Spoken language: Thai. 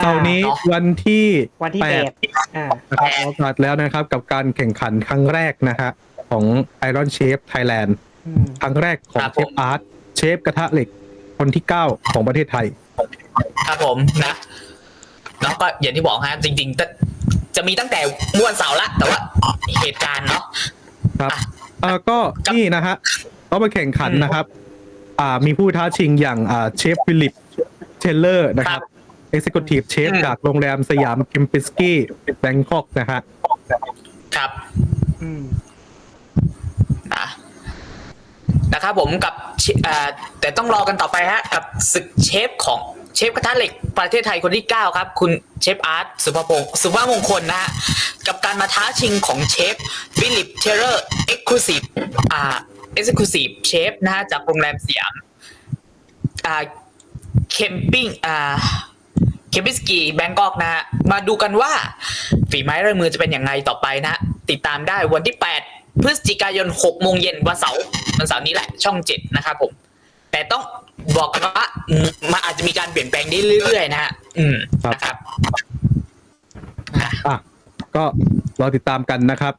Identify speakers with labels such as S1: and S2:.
S1: เสาร์นี้วันที่
S2: วันที่
S1: แป
S2: แป
S1: ด
S2: ดอ่า
S1: นะครับออกอากาศแล้วนะครับ กับการแข่งขันครั้งแรกนะฮะของ Iron Chef Thailand
S2: อืม
S1: ครั้งแรกของ
S3: ครับ
S1: เช
S3: ผ
S1: ฟ
S3: ม
S1: อาร์ตเชฟกระทะเหล็กคนที่ 9 ของประเทศไทย
S3: ครับผมนะแล้วก็อย่างที่บอกฮะจริงๆจะจะมีตั้งแต่เมื่อวันเสาร์ละ แต่ว่าเหตุการณ์เนาะ
S1: ครับ
S3: อะ
S1: เอ่อก็นี่นะฮะก็มาแข่งขันนะครับ อ่ามีผู้ท้าชิงอย่างอ่าเชฟฟิลิปเทเลอร์นะครับ Executive Chef
S3: อืม
S1: จากโรงแรมสยามกิมปิสกี้แบงคอกนะฮะ
S3: ครับ
S2: อืม
S3: นะนะครับผมกับเชอ่าแต่ต้องรอกันต่อไปฮะ กับศึกเชฟของเชฟกระทะเหล็กประเทศไทยคนที่ 9 ครับ คุณเชฟอาร์ตสุภพงศ์สุภาพมงคลนะฮะ กับการมาท้าชิงของเชฟฟิลิปเทเลอร์เอ็กซ์คลูซีฟอ่าเอ็กซ์คลูซีฟเชฟนะฮะ จากโรงแรมสยามอ่าเคมปิ้งอ่า เคปิสกีแบงกอกนะฮะมาดูกันว่า ฝีไม้ลายมือจะเป็นอย่างไรต่อไปนะ ติดตามได้วันที่ 8 พฤศจิกายน6โมงเย็นวันเสาร์วันเสาร์นี้แหละ ช่อง 7 นะครับผม แต่ต้องบอกกันว่าอืมมันอาจจะมีการเปลี่ยนแปลงได้เรื่อยๆนะฮะอืม
S1: ครับ
S3: นะครับ
S1: อะก็รอติดตามกันนะครับ